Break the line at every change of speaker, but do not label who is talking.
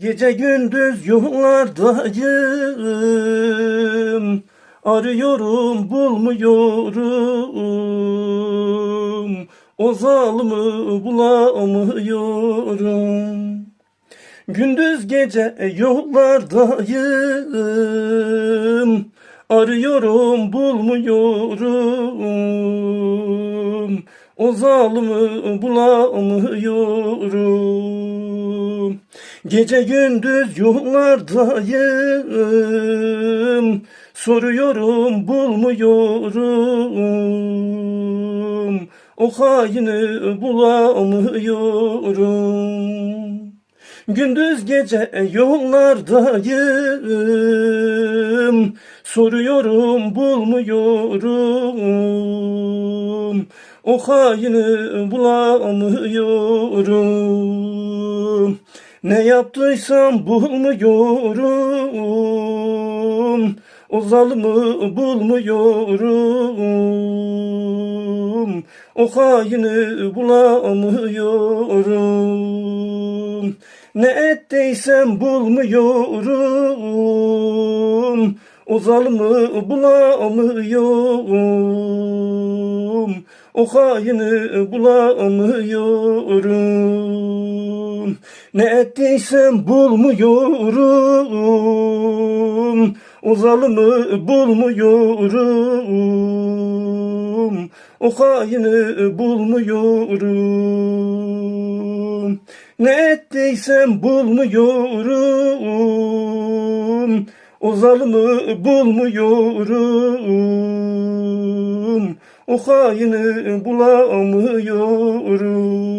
Gece gündüz yollardayım. Arıyorum bulmuyorum. O zalımı bulamıyorum. Gündüz gece yollardayım. Arıyorum bulmuyorum. O zalımı bulamıyorum Gece gündüz yollardayım. Soruyorum bulmuyorum. O haini bulamıyorum. Gündüz gece yollardayım. Soruyorum bulmuyorum. O haini bulamıyorum Ne yaptıysam bulmuyorum. O zalımı bulmuyorum. O haini bulamıyorum. Ne ettiysem bulmuyorum. O zalımı bulamıyorum. O haini bulamıyorum Ne ettiysem bulmuyorum. O zalımı bulmuyorum. O haini bulmuyorum. Ne ettiysem bulmuyorum. O zalımı bulmuyorum. O haini bulamıyorum